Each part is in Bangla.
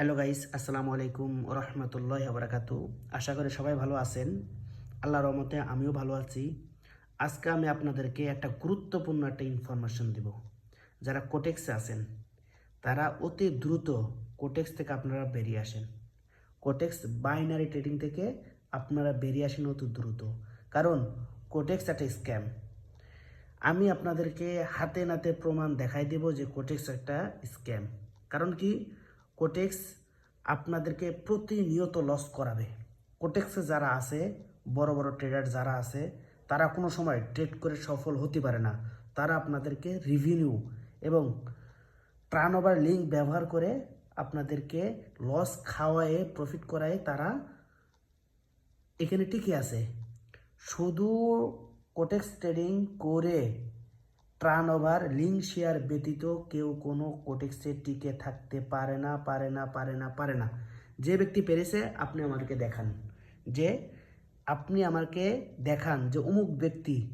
হ্যালো গাইস, আসসালামু আলাইকুম রহমতুল্লাহ আবরাকাতু আশা করি সবাই ভালো আছেন। আল্লাহর রহমতে আমিও ভালো আছি। আজকে আমি আপনাদেরকে একটা গুরুত্বপূর্ণ একটা ইনফরমেশন দেব। যারা কোটেক্সে আছেন, তারা অতি দ্রুত কোটেক্স থেকে আপনারা বেরিয়ে আসেন। কোটেক্স বাইনারি ট্রেডিং থেকে আপনারা বেরিয়ে আসেন অতি দ্রুত। কারণ কোটেক্স একটা স্ক্যাম আমি আপনাদেরকে হাতে নাতে প্রমাণ দেখাই দেব যে কোটেক্স একটা স্ক্যাম কারণ কি? কোটেক্স আপনাদেরকে প্রতিনিয়ত লস করাবে। কোটেক্সে যারা আছে, বড় বড় ট্রেডার যারা আছে, তারা কোনো সময় ট্রেড করে সফল হতে পারে না। তারা আপনাদেরকে রিভিনিউ এবং ট্রান ওভার লিঙ্ক ব্যবহার করে আপনাদেরকে লস খাওয়ায়ে প্রফিট করায় তারা এখানে টিকে আছে। শুধু কোটেক্স ট্রেডিং করে ট্রান ওভার লিঙ্ক শেয়ার ব্যতীত কেউ কোনো কোটেক্সে টিকে থাকতে পারে না পারে না পারে না পারে না। যে ব্যক্তি পেরেছে, আপনি আমাদেরকে দেখান। যে আপনি আমাকে দেখান যে অমুক ব্যক্তি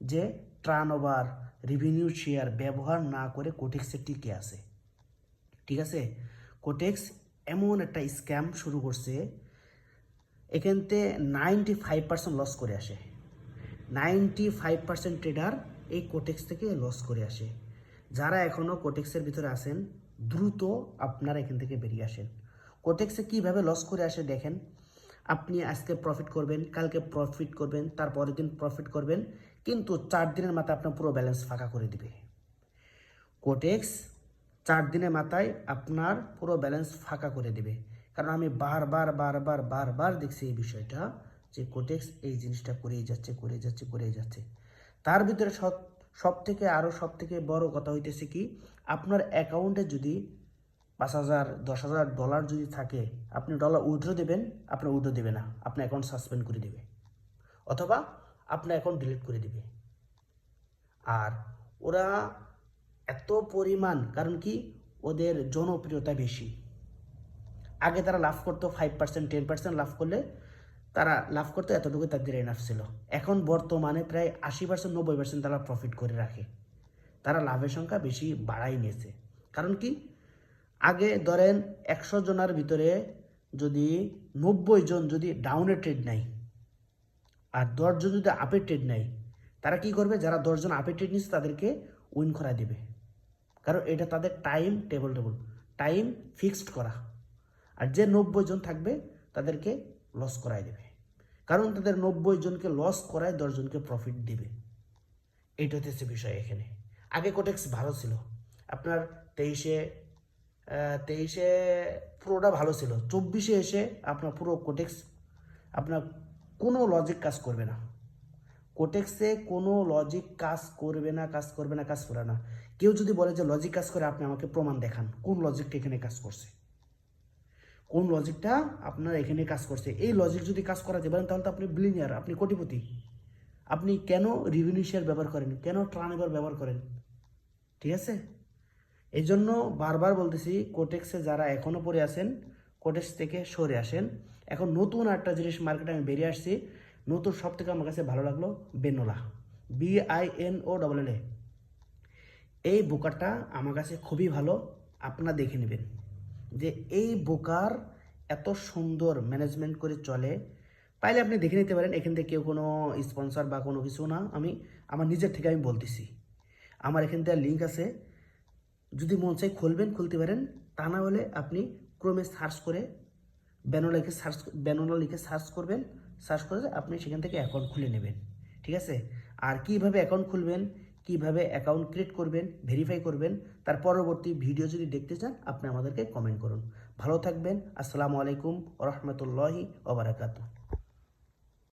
যে ট্রান ওভার রেভিনিউ শেয়ার ব্যবহার না করে কোটেক্সে টিকে আছে। ঠিক আছে? কোটেক্স এমন একটা স্ক্যাম শুরু করছে এখানতে নাইনটি ফাইভ পার্সেন্ট লস করে আসে। নাইনটি ফাইভ পার্সেন্ট ট্রেডার এই কোটেক্স থেকে লস করে আসে। যারা এখনও কোটেক্সের ভিতরে আসেন দ্রুত আপনারা এখান থেকে বেরিয়ে আসেন। কোটেক্সে কীভাবে লস করে আসে দেখেন? আপনি আজকে প্রফিট করবেন, কালকে প্রফিট করবেন তারপরের দিন প্রফিট করবেন, কিন্তু চার দিনের মাথায় আপনার পুরো ব্যালেন্স ফাঁকা করে দিবে। কোটেক্স চার দিনের মাথায় আপনার পুরো ব্যালেন্স ফাঁকা করে দেবে। কারণ আমি বারবার বারবার বারবার দেখছি এই বিষয়টা যে কোটেক্স এই জিনিসটা করেই যাচ্ছে করেই যাচ্ছে করেই যাচ্ছে। তার ভিতরে সব থেকে আরও সব থেকে বড় কথা হইতেছে কি, আপনার অ্যাকাউন্টে যদি পাঁচ হাজার, দশ হাজার ডলার যদি থাকে, আপনি ডলার উইথড্র দেবেন, আপনার উইথড্র দেবে না। আপনার অ্যাকাউন্ট সাসপেন্ড করে দেবে। অথবা আপনার অ্যাকাউন্ট ডিলিট করে দিবে। আর ওরা এত পরিমাণ, কারণ কি, ওদের জনপ্রিয়তা বেশি। আগে তারা লাভ করতো ফাইভ পার্সেন্ট টেন পার্সেন্ট লাভ করলে তারা লাভ করতে এতটুকু তাদের এনাফ ছিল। এখন বর্তমানে প্রায় আশি পার্সেন্ট নব্বই পার্সেন্ট তারা প্রফিট করে রাখে। তারা লাভের সংখ্যা বেশি বাড়াই নিয়েছে। কারণ কি? আগে ধরেন একশো জনের ভিতরে যদি নব্বই জন যদি ডাউনের ট্রেড নাই আর দশজন যদি আপের ট্রেড নাই তারা কি করবে? যারা দশজন আপের ট্রেড নিচ্ছে তাদেরকে উইন করা দেবে। কারণ এটা তাদের time table table time fixed করা। আর যে নব্বই জন থাকবে, তাদেরকে লস করাই দেবে। কারণ তাদের নব্বই জনকে লস করায় দশজনকে প্রফিট দিবে। এইটা হচ্ছে বিষয় এখানে। আগে কোটেক্স ভালো ছিল। আপনার তেইশে তেইশে পুরোটা ভালো ছিল। চব্বিশে এসে আপনার পুরো কোটেক্স আপনার কোনো লজিক কাজ করবে না। কোটেক্সে কোনো লজিক কাজ করবে না, কাজ করবে না, কাজ করে না। কেউ যদি বলে যে লজিক কাজ করে, আপনি আমাকে প্রমাণ দেখান। কোন লজিকটা এখানে কাজ করছে? কোন লজিকটা আপনার এখানে কাজ করছে? এই লজিক যদি কাজ করাতে পারেন, তাহলে তো আপনি বিলিনিয়ার আপনি কোটিপতি। আপনি কেন রিভিনিউ শেয়ার ব্যবহার করেন? কেন ট্রানএভার ব্যবহার করেন? ঠিক আছে? এই জন্য বারবার বলতেছি কোটেক্সে যারা এখনও পড়ে আছেন কোটেক্স থেকে সরে আসেন। এখন নতুন একটা জিনিস মার্কেটে আমি বেরিয়ে আসছি। নতুন সব থেকে আমার কাছে ভালো লাগল Binolla B I N O double L A এই বোকারটা আমার কাছে খুবই ভালো, আপনারা দেখে নেবেন। যে এই বোকার এত সুন্দর ম্যানেজমেন্ট করে চলে, পাইলে আপনি দেখে নিতে পারেন, এখান থেকে কেউ কোনো স্পন্সর বা কোনো কিছু না। আমি, আমার নিজের থেকে আমি বলতেছি। আমার এখান থেকে লিঙ্ক আছে। যদি মন চাই খুলবেন, খুলতে পারেন। তা না হলে আপনি ক্রমে সার্চ করে ব্যানোলা লিখে সার্চ ব্যানোলা লিখে সার্চ করবেন। সার্চ করে আপনি সেখান থেকে অ্যাকাউন্ট খুলে নেবেন। ঠিক আছে? আর কীভাবে অ্যাকাউন্ট খুলবেন? কীভাবে অ্যাকাউন্ট ক্রিয়েট করবেন ভেরিফাই করবেন, তার পরবর্তী ভিডিও যদি দেখতে চান, আপনি আমাদেরকে কমেন্ট করুন। ভালো থাকবেন, আসসালামু আলাইকুম রহমতুল্লাহি ওবরাকাতু